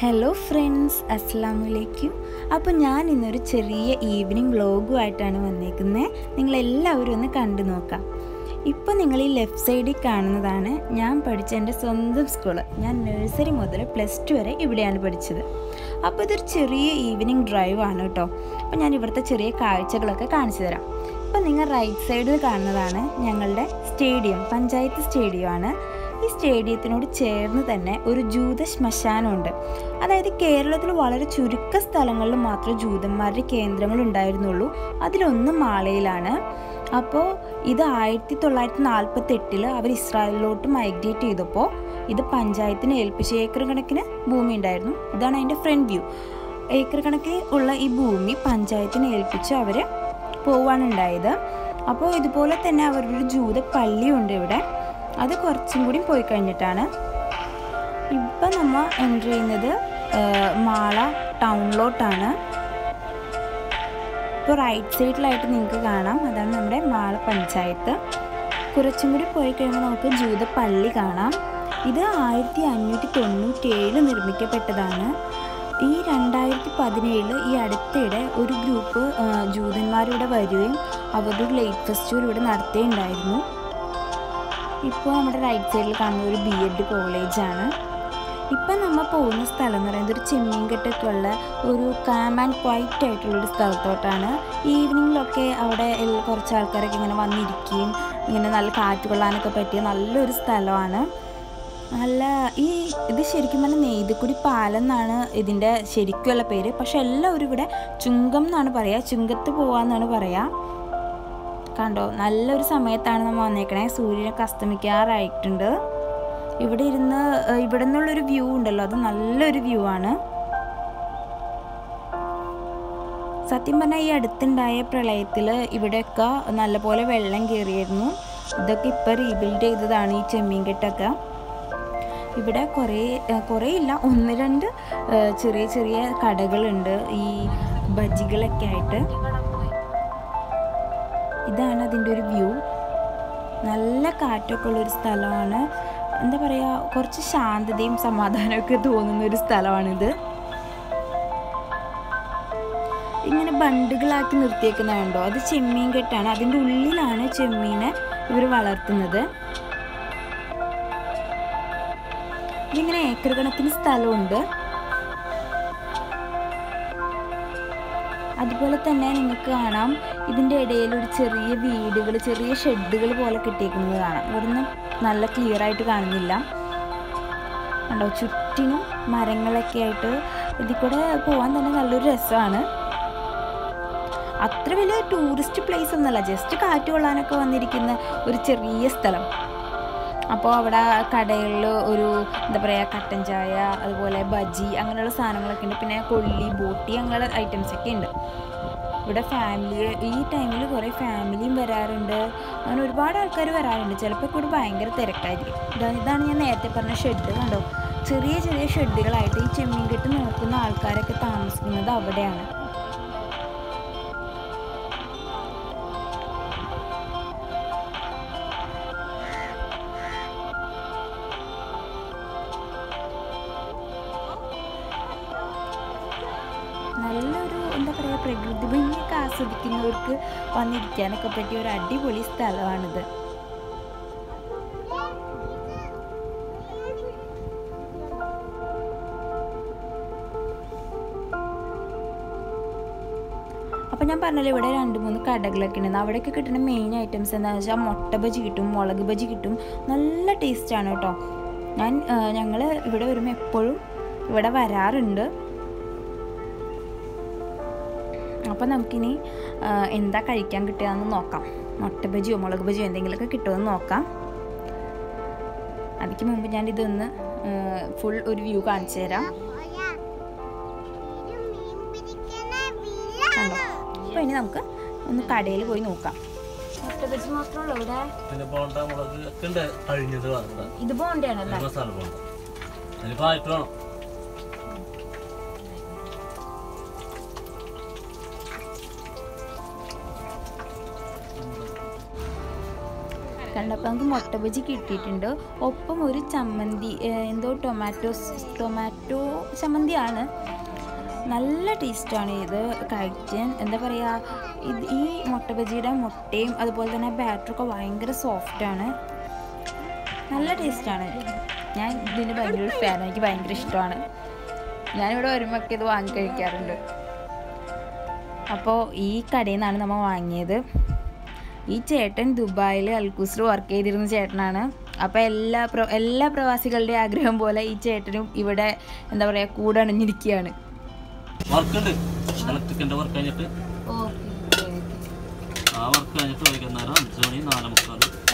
Hello friends അസ്സാം വലൈക്കും അപ്പോൾ ഞാൻ ഇന്നൊരു ചെറിയ ഈവനിങ് വ്ളോഗുമായിട്ടാണ് വന്നേക്കുന്നത് നിങ്ങളെല്ലാവരും ഒന്ന് കണ്ടു നോക്കാം. ഇപ്പോൾ നിങ്ങൾ ഈ ലെഫ്റ്റ് സൈഡിൽ കാണുന്നതാണ് ഞാൻ പഠിച്ച എന്റെ സ്വന്തം സ്കൂൾ ഞാൻ നഴ്സറി മുതൽ പ്ലസ് ടു വരെ ഇവിടെയാണ് പഠിച്ചത്. അപ്പോൾ ഇതൊരു ചെറിയ ഈവനിങ് ഡ്രൈവ് ആണ് കേട്ടോ. അപ്പോൾ ഞാൻ ഇവിടുത്തെ ചെറിയ കാഴ്ചകളൊക്കെ കാണിച്ചു തരാം. ഇപ്പോൾ നിങ്ങൾ റൈറ്റ് സൈഡിൽ കാണുന്നതാണ് ഞങ്ങളുടെ സ്റ്റേഡിയം പഞ്ചായത്ത് സ്റ്റേഡിയമാണ് ഈ സ്റ്റേഡിയത്തിനോട് ചേർന്ന് തന്നെ ഒരു ജൂത ശ്മശാനമുണ്ട്. അതായത് കേരളത്തിൽ വളരെ ചുരുക്ക സ്ഥലങ്ങളിൽ മാത്രമേ ജൂതന്മാരുടെ കേന്ദ്രങ്ങൾ ഉണ്ടായിരുന്നുള്ളൂ. അതിലൊന്ന് മാളയിലാണ്. അപ്പോൾ ഇത് ആയിരത്തി തൊള്ളായിരത്തി നാൽപ്പത്തി എട്ടിൽ അവർ ഇസ്രായേലിലോട്ട് മൈഗ്രേറ്റ് ചെയ്തപ്പോൾ ഇത് പഞ്ചായത്തിന് ഏൽപ്പിച്ച ഏക്കർ കണക്കിന് ഭൂമി ഉണ്ടായിരുന്നു. ഇതാണ് അതിന്റെ ഫ്രണ്ട് വ്യൂ. ഏക്കർ കണക്കിന് ഉള്ള ഈ ഭൂമി പഞ്ചായത്തിന് ഏൽപ്പിച്ച് അവർ പോവാണുണ്ടായത് അപ്പോൾ ഇതുപോലെ തന്നെ അവരുടെ ജൂത പള്ളിയുണ്ട് ഇവിടെ. അത് കുറച്ചും കൂടി പോയി കഴിഞ്ഞിട്ടാണ്. ഇപ്പം നമ്മൾ എന്റർ ചെയ്യുന്നത് മാള ടൗണിലോട്ടാണ് ഇപ്പോൾ റൈറ്റ് സൈഡിലായിട്ട് നിങ്ങൾക്ക് കാണാം. അതാണ് നമ്മുടെ മാള പഞ്ചായത്ത്. കുറച്ചും കൂടി പോയി കഴിയുമ്പോൾ നമുക്ക് ജൂത പള്ളി കാണാം. ഇത് ആയിരത്തി അഞ്ഞൂറ്റി തൊണ്ണൂറ്റി ഏഴിൽ നിർമ്മിക്കപ്പെട്ടതാണ്. ഈ രണ്ടായിരത്തി പതിനേഴിൽ ഈ അടുത്തിടെ ഒരു ഗ്രൂപ്പ് ജൂതന്മാരിവിടെ വരികയും അവരുടെ ലേറ്റ് ഫെസ്റ്റിവൽ ഇവിടെ നടത്തുകയുണ്ടായിരുന്നു. ഇപ്പോൾ നമ്മുടെ റൈറ്റ് സൈഡിൽ കാണുന്ന ഒരു ബി എഡ് കോളേജാണ് ഇപ്പം നമ്മൾ പോകുന്ന സ്ഥലം എന്ന് പറയുന്നത് ഒരു ചെമ്മീൻകെട്ടൊക്കെ ഉള്ള ഒരു കാം ആൻഡ് ക്വൈറ്റ് ആയിട്ടുള്ളൊരു സ്ഥലത്തോട്ടാണ്. ഈവനിങ്ങിലൊക്കെ അവിടെ കുറച്ച് ആൾക്കാരൊക്കെ ഇങ്ങനെ വന്നിരിക്കുകയും ഇങ്ങനെ നല്ല കാറ്റ് കൊള്ളാനൊക്കെ പറ്റിയ നല്ലൊരു സ്ഥലമാണ്. നല്ല ഈ ഇത് ശരിക്കും പറഞ്ഞാൽ നെയ്തുക്കുടി പാലം എന്നാണ് ഇതിന്റെ ശരിക്കുള്ള പേര്. പക്ഷെ എല്ലാവരും ഇവിടെ ചുങ്കം എന്നാണ് പറയുക ചുങ്കത്ത് പോവാന്നാണ് പറയുക കണ്ടോ? നല്ലൊരു സമയത്താണ് നമ്മൾ വന്നേക്കണേ. സൂര്യനൊക്കെ അസ്തമിക്കാറായിട്ടുണ്ട്. ഇവിടെ ഇരുന്ന് ഇവിടെ നിന്നുള്ളൊരു വ്യൂ ഉണ്ടല്ലോ. അത് നല്ലൊരു വ്യൂ ആണ്. സത്യം പറഞ്ഞാൽ ഈ അടുത്തുണ്ടായ പ്രളയത്തിൽ ഇവിടെയൊക്കെ നല്ലപോലെ വെള്ളം കയറിയിരുന്നു. ഇതൊക്കെ ഇപ്പോൾ റീബിൽഡ് ചെയ്തതാണ് ഈ ചെമ്മീൻ കെട്ടൊക്കെ ഇവിടെ കുറേ കുറേ ഇല്ല. ഒന്ന് രണ്ട് ചെറിയ ചെറിയ കടകളുണ്ട് ഈ ബജികളൊക്കെ ആയിട്ട്. ഇതാണ് അതിന്റെ ഒരു വ്യൂ. നല്ല കാറ്റൊക്കെ ഉള്ളൊരു സ്ഥലമാണ്. എന്താ പറയുക കുറച്ച് ശാന്തതയും സമാധാനമൊക്കെ തോന്നുന്ന ഒരു സ്ഥലമാണിത്. ഇങ്ങനെ ബണ്ടുകളാക്കി നിർത്തിയേക്കുന്നതുണ്ടോ അത് ചെമ്മീൻ കെട്ടാണ്. അതിന്റെ ഉള്ളിലാണ് ചെമ്മീനെ ഇവർ വളർത്തുന്നത്. ഇതിങ്ങനെ ഏക്കർ കണക്കിന് സ്ഥലമുണ്ട്. അതുപോലെ തന്നെ നിങ്ങൾക്ക് കാണാം ഇതിന്റെ ഇടയിൽ ഒരു ചെറിയ വീടുകൾ ചെറിയ ഷെഡുകൾ പോലെ കിട്ടിയിരിക്കുന്നത് കാണാം. ഇവിടുന്ന് നല്ല ക്ലിയർ ആയിട്ട് കാണുന്നില്ല. കണ്ടോ? ചുറ്റിനും മരങ്ങളൊക്കെ ആയിട്ട് ഇതിൽ കൂടെ പോകാൻ തന്നെ നല്ലൊരു രസമാണ്. അത്ര വലിയ ടൂറിസ്റ്റ് പ്ലേസ് ഒന്നുമല്ല. ജസ്റ്റ് കാറ്റ് കൊള്ളാനൊക്കെ വന്നിരിക്കുന്ന ഒരു ചെറിയ സ്ഥലം. അപ്പോൾ അവിടെ കടകളിൽ ഒരു എന്താ പറയുക കട്ടൻ ചായ അതുപോലെ ബജി അങ്ങനെയുള്ള സാധനങ്ങളൊക്കെ ഉണ്ട്. പിന്നെ കൊള്ളി ബോട്ടി അങ്ങനെയുള്ള ഐറ്റംസ് ഒക്കെ ഉണ്ട്. ഇവിടെ ഫാമിലി ഈ ടൈമിൽ കുറേ ഫാമിലിയും വരാറുണ്ട്. അങ്ങനെ ഒരുപാട് ആൾക്കാർ വരാറുണ്ട്. ചിലപ്പോൾ കൂടി ഭയങ്കര തിരക്കായിരിക്കും. ഇതാണ് ഞാൻ നേരത്തെ പറഞ്ഞ ഷെഡ് കണ്ടോ? ചെറിയ ചെറിയ ഷെഡുകളായിട്ട് ഈ ചെമ്മീൻ കെട്ട് നോക്കുന്ന ആൾക്കാരൊക്കെ താമസിക്കുന്നത് അവിടെയാണ്. നല്ലൊരു എന്താ പറയുക പ്രകൃതി ഭംഗിയൊക്കെ ആസ്വദിക്കുന്നവർക്ക് വന്നിരിക്കാനൊക്കെ പറ്റിയ ഒരു അടിപൊളി സ്ഥലമാണിത്. അപ്പോൾ ഞാൻ പറഞ്ഞല്ലോ ഇവിടെ രണ്ട് മൂന്ന് കടകളൊക്കെ ഉണ്ട്. അവിടെയൊക്കെ കിട്ടുന്ന മെയിൻ ഐറ്റംസ് എന്താണെന്ന് വെച്ചാൽ മുട്ട ബജി കിട്ടും മുളക് ബജി കിട്ടും. നല്ല ടേസ്റ്റാണ് കേട്ടോ. ഞാൻ ഞങ്ങൾ ഇവിടെ വരുമ്പോൾ എപ്പോഴും ഇവിടെ വരാറുണ്ട്. അപ്പോൾ നമുക്കിനി എന്താ കഴിക്കാൻ കിട്ടുകയെന്ന് നോക്കാം. മുട്ട ബജിയോ മുളക് ബജിയോ എന്തെങ്കിലുമൊക്കെ കിട്ടുമെന്ന് നോക്കാം. അതിക്ക് മുമ്പ് ഞാൻ ഇതൊന്ന് ഫുൾ ഒരു വ്യൂ കാണിച്ചു തരാം. കണ്ടോ? അപ്പോൾ ഇനി നമുക്ക് ഒന്ന് കടയിൽ പോയി നോക്കാം. ഇത് ബജി കണ്ടപ്പോൾ നമുക്ക് മുട്ട ബജി കിട്ടിയിട്ടുണ്ട്. ഒപ്പം ഒരു ചമ്മന്തി എന്തോ ടൊമാറ്റോ ടൊമാറ്റോ ചമ്മന്തിയാണ്. നല്ല ടേസ്റ്റാണ് ഇത് കഴിക്കാൻ. എന്താ പറയുക ഇത് ഈ മുട്ട ബജിയുടെ മുട്ടയും അതുപോലെ തന്നെ ബാറ്ററൊക്കെ ഭയങ്കര സോഫ്റ്റാണ് നല്ല ടേസ്റ്റാണ്. ഞാൻ ഇതിന് ഭയങ്കര ഒരു ഫാൻ എനിക്ക് ഭയങ്കര ഇഷ്ടമാണ്. ഞാനിവിടെ വരുമ്പോഴൊക്കെ ഇത് വാങ്ങി കഴിക്കാറുണ്ട്. അപ്പോൾ ഈ കടയിൽ നിന്നാണ് നമ്മൾ വാങ്ങിയത്. ഈ ചേട്ടൻ ദുബായിൽ അൽക്കൂസിൽ വർക്ക് ചെയ്തിരുന്ന ചേട്ടനാണ്. അപ്പോൾ എല്ലാ പ്ര എല്ലാ പ്രവാസികളുടെയും ആഗ്രഹം പോലെ ഈ ചേട്ടനും ഇവിടെ എന്താ പറയുക കൂടെ അണിഞ്ഞിരിക്കുകയാണ്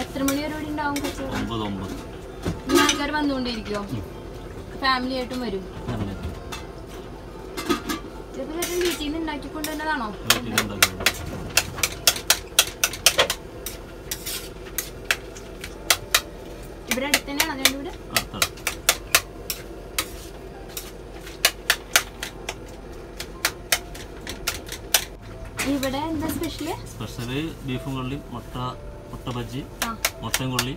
എത്ര മണി വരെ ഉണ്ടാവും ആൾക്കാർ ഫാമിലി ആയിട്ടും വീട്ടിൽ നിന്ന് ഉണ്ടാക്കിക്കൊണ്ട് ഇവിടെ അടുത്ത് തന്നെയാണ് അതിന്റെ ഇവിടെ. ഇവിടെ എന്താ സ്പെഷ്യൽ സ്പെഷ്യൽ ബീഫും കൊള്ളി മുട്ട മുട്ട ബജ്ജി മുട്ടയും കൊള്ളി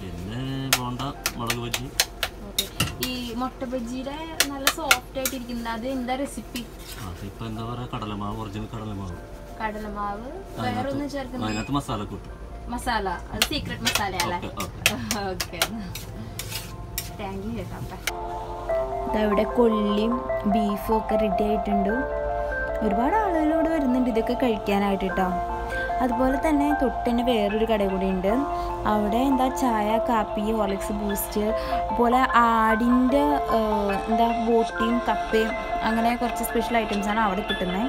പിന്നെ ബോണ്ട മുളക് ബജ്ജി. ഈ മുട്ട ബജ്ജിയുടെ നല്ല സോഫ്റ്റ് ആയിട്ട് ഇരിക്കുന്നത് അത് എന്താ റെസിപ്പി അതിപ്പോ എന്താ പറയാ കടലമാവ് ഒറിജിനൽ കടലമാവ്. കടലമാവ്. വേറെ ഒന്നും ചേർക്കുന്ന അതിനകത്ത് മസാല കൂട്ടും. മസാല. അത് സീക്രട്ട് മസാല അല്ലേ ഓക്കെ. താങ്ക് യു ചേട്ടാ. ദാ ഇവിടെ കൊള്ളിയും ബീഫും ഒക്കെ റെഡി ആയിട്ടുണ്ട്. ഒരുപാട് ആളുകളോട് വരുന്നുണ്ട് ഇതൊക്കെ കഴിക്കാനായിട്ട് കേട്ടോ അതുപോലെ തന്നെ തൊട്ടിന് വേറൊരു കട കൂടി ഉണ്ട്. അവിടെ എന്താ ചായ കാപ്പി ഹോർലിക്സ് ബൂസ്റ്റ് അതുപോലെ ആടിന്റെ എന്താ ബോട്ടിയും കപ്പയും അങ്ങനെ കുറച്ച് സ്പെഷ്യൽ ഐറ്റംസാണ് അവിടെ കിട്ടുന്നത്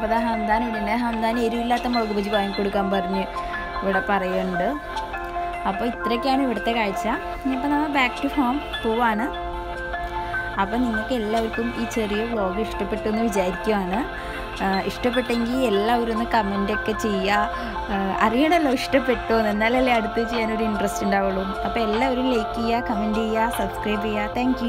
അപ്പോൾ അതാ ഹംദാൻ ഇടണ്ടേ. ഹംദാൻ എരിവില്ലാത്ത മുളക് ബജി വാങ്ങിക്കൊടുക്കാൻ പറഞ്ഞ് ഇവിടെ പറയുന്നുണ്ട്. അപ്പോൾ ഇത്രയൊക്കെയാണ് ഇവിടുത്തെ കാഴ്ച. ഇനിയിപ്പോൾ നമ്മൾ ബാക്ക് ടു ഹോം പോവാണ്. അപ്പോൾ നിങ്ങൾക്ക് എല്ലാവർക്കും ഈ ചെറിയ വ്ളോഗ് ഇഷ്ടപ്പെട്ടു എന്ന് വിചാരിക്കുവാണ്. ഇഷ്ടപ്പെട്ടെങ്കിൽ എല്ലാവരും ഒന്ന് കമന്റൊക്കെ ചെയ്യുക അറിയണമല്ലോ ഇഷ്ടപ്പെട്ടോ എന്ന്. എന്നാലല്ലേ അടുത്ത് ചെയ്യാനൊരു ഇൻട്രസ്റ്റ് ഉണ്ടാവുള്ളൂ. അപ്പോൾ എല്ലാവരും ലൈക്ക് ചെയ്യുക കമന്റ് ചെയ്യുക സബ്സ്ക്രൈബ് ചെയ്യുക താങ്ക്